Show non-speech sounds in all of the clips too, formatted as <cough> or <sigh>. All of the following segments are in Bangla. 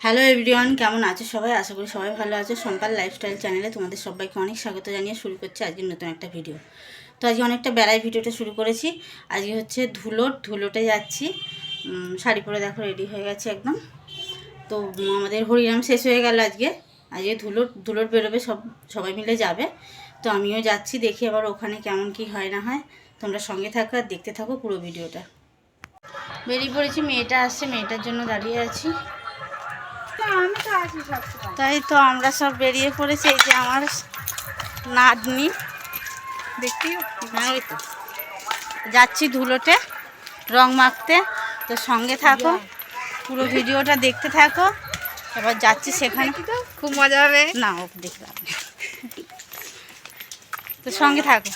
হ্যালো এভরিওয়ান কেমন আছো সবাই? আশা করি সবাই ভালো আছো। সম্পাল লাইফস্টাইল চ্যানেলে তোমাদের সবাইকে অনেক স্বাগত জানিয়ে শুরু করছি আজকে নতুন একটা ভিডিও তো আজকে অনেকটা বেলায় ভিডিওটা শুরু করেছি। আজকে হচ্ছে ধুলোট ধুলোটে যাচ্ছি। শাড়ি পরে দেখো রেডি হয়ে গেছে একদম। তো আমাদের হরিনাম শেষ হয়ে গেল আজকে। আজকে ধুলোট ধুলোট বেরোবে সব, সবাই মিলে যাবে। তো আমিও যাচ্ছি, দেখি আবার ওখানে কেমন কি হয় না হয়। তোমরা সঙ্গে থাকো আর দেখতে থাকো পুরো ভিডিওটা বেরিয়ে পড়েছি, মেয়েটা আসছে, মেয়েটার জন্য দাঁড়িয়ে আছি। তাই তো আমরা সব বেরিয়ে পড়েছি এই যে আমার নাতনি। দেখি। হ্যাঁ ওই তো। যাচ্ছি ধুলোতে রং মাখতে। তো সঙ্গে থাকো পুরো ভিডিওটা দেখতে থাকো। এবার যাচ্ছি সেখানে। খুব মজা হবে। না ও দেখলাম। তো সঙ্গে থাকো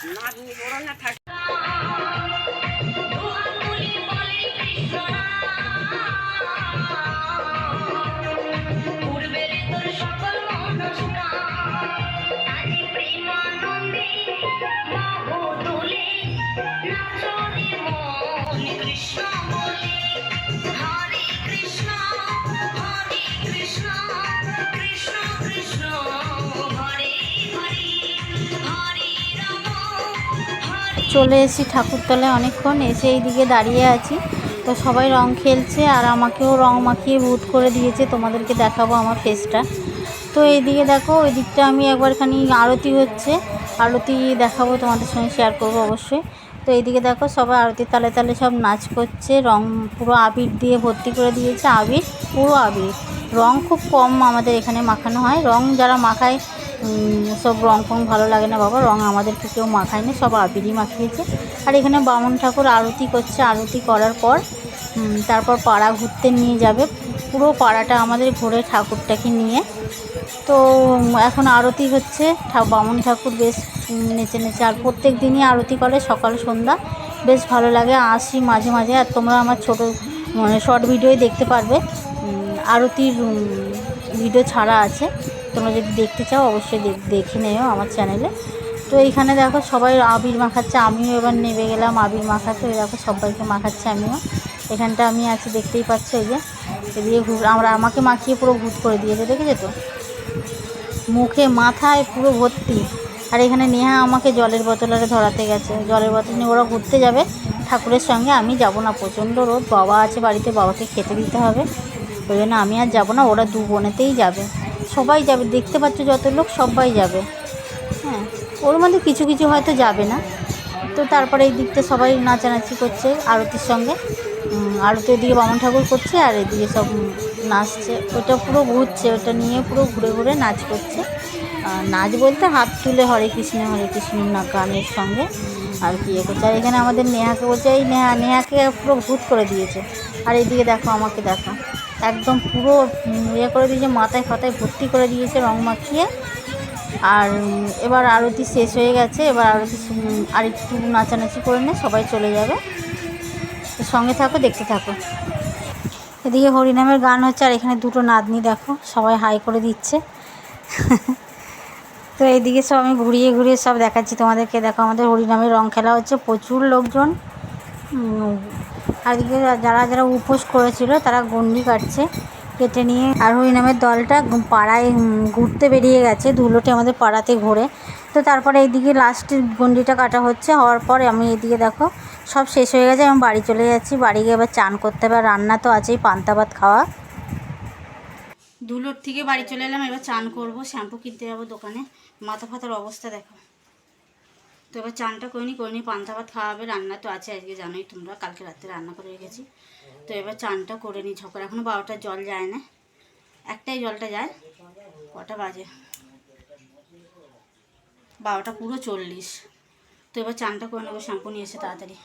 চলে এসেছি ঠাকুরতলায় অনেকক্ষণ, এসে এইদিকে দাঁড়িয়ে আছি। তো সবাই রং খেলছে আর আমাকেও রং মাখিয়ে ভূত করে দিয়েছে, তোমাদেরকে দেখাবো আমার ফেসটা তো এইদিকে দেখো, ওই দিকটা আমি একবারখানি আরতি হচ্ছে, আরতি দেখাবো তোমাদের সঙ্গে শেয়ার করব অবশ্যই। তো এইদিকে দেখো, সবাই আরতির তালে তালে সব নাচ করছে, রং পুরো আবির দিয়ে ভর্তি করে দিয়েছে, আবির, পুরো আবির। রং খুব কম আমাদের এখানে মাখানো হয়, রং যারা মাখায় সব রং ফং ভালো লাগে না বাবা, রং আমাদেরকে কেউ মাখায় না সব আবিরই মাখিয়েছে। আর এখানে বামন ঠাকুর আরতি করছে, আরতি করার পর তারপর পাড়া ঘুরতে নিয়ে যাবে। পুরো পাড়াটা আমাদের ঘুরে ঠাকুরটাকে নিয়ে। তো এখন আরতি হচ্ছে বামন ঠাকুর বেশ নেচে নেচে, আর প্রত্যেক দিনই আরতি করে সকাল, সন্ধ্যা। বেশ ভালো লাগে, আসি মাঝে মাঝে, আর তোমরা আমার ছোটো মানে শর্ট ভিডিওই দেখতে পারবে। আরতির ভিডিও ছাড়া আছে। তোমরা যদি দেখতে চাও, অবশ্যই দেখ- নিও আমার চ্যানেলে। তো এইখানে দেখো সবাই আবির মাখাচ্ছে, আমিও এবার নেমে গেলাম আবির মাখাতে। ওই দেখো সবাইকে মাখাচ্ছে আমিও। এখানটা আমি আছি, দেখতেই পাচ্ছ এই যে। ঘুর আমরা আমাকে মাখিয়ে পুরো ভূত করে দিয়েছে, দেখেছ তো? মুখে, মাথায় পুরো ভর্তি। আর এখানে নেহা আমাকে জলের বোতল আরে ধরাতে গেছে। জলের বোতল নিয়ে ওরা ঘুরতে যাবে। ঠাকুরের সঙ্গে আমি যাব না, প্রচণ্ড রোদ। বাবা আছে বাড়িতে, বাবাকে খেতে দিতে হবে। ওই জন্য আমি আর যাব না, ওরা দু বোনেতেই যাবে। সবাই যাবে, দেখতে পাচ্ছ যত লোক সবাই যাবে। হ্যাঁ ওর মধ্যে কিছু কিছু হয়তো যাবে না। তো তারপরে এই দিকটা সবাই নাচানাচি করছে আরতির সঙ্গে। আরতি ওদিকে বামন ঠাকুর করছে আর এদিকে সব নাচছে। ওটা পুরো ঘুরছে, ওটা নিয়ে পুরো ঘুরে ঘুরে নাচ করছে। নাচ বলতে হাত তুলে হরে কৃষ্ণ হরে কৃষ্ণ না গানের সঙ্গে আর কি করছে। আর এখানে আমাদের নেহাকে বলছে, এই নেহা, নেহাকে পুরো ভূত করে দিয়েছে। আর এইদিকে দেখো, আমাকে দেখো। একদম পুরো ইয়ে করে দিয়েছে, মাথায় ফাতায় ভর্তি করে দিয়েছে, রং মাখিয়ে। আর এবার আরতি শেষ হয়ে গেছে, এবার আরতি আর একটু নাচানাচি করে নে, সবাই চলে যাবে। তো সঙ্গে থাকো, দেখতে থাকো। এদিকে হরিনামের গান হচ্ছে, আর এখানে দুটো নাতনি দেখো, সবাই হাই করে দিচ্ছে। <laughs> তো এইদিকে সব আমি ঘুরিয়ে ঘুরিয়ে সব দেখাচ্ছি তোমাদেরকে। দেখো আমাদের হরিনামের রং খেলা হচ্ছে, প্রচুর লোকজন। এদিকে যারা যারা উপোস করেছিল তারা গন্ডি কাটছে, কেটে নিয়ে। আর হরিনামের দলটা পাড়ায় ঘুরতে বেরিয়ে গেছে ধুলোটে আমাদের পাড়াতে ঘোরে। তো তারপরে এইদিকে লাস্টের গন্ডিটা কাটা হচ্ছে, হওয়ার পর আমি এদিকে দেখো, সব শেষ হয়ে গেছে, আমি বাড়ি চলে যাচ্ছি, বাড়ি গিয়ে এবার চান করতে হবে রান্না তো আছেই, পান্তা ভাত খাওয়া। ধুলোর থেকে বাড়ি চলে এলাম, এবার চান করব, শ্যাম্পু কিনতে যাব দোকানে। মাথা ফাতার অবস্থা দেখো। তো এবার চানটা করে নিই পান্তা ভাত খাওয়াবে, রান্না তো আছে আজকে, জানোই তোমরা, কালকে রাত্রে রান্না করে রেখেছি। তো এবার চানটা করে নিই ঝকর এখনও বারোটার জল যায় না, একটাই জলটা যায়, কটা বাজে? বারোটা পুরো চল্লিশ। তো এবার চানটা করে নেব, শ্যাম্পু নিয়ে এসে তাড়াতাড়ি।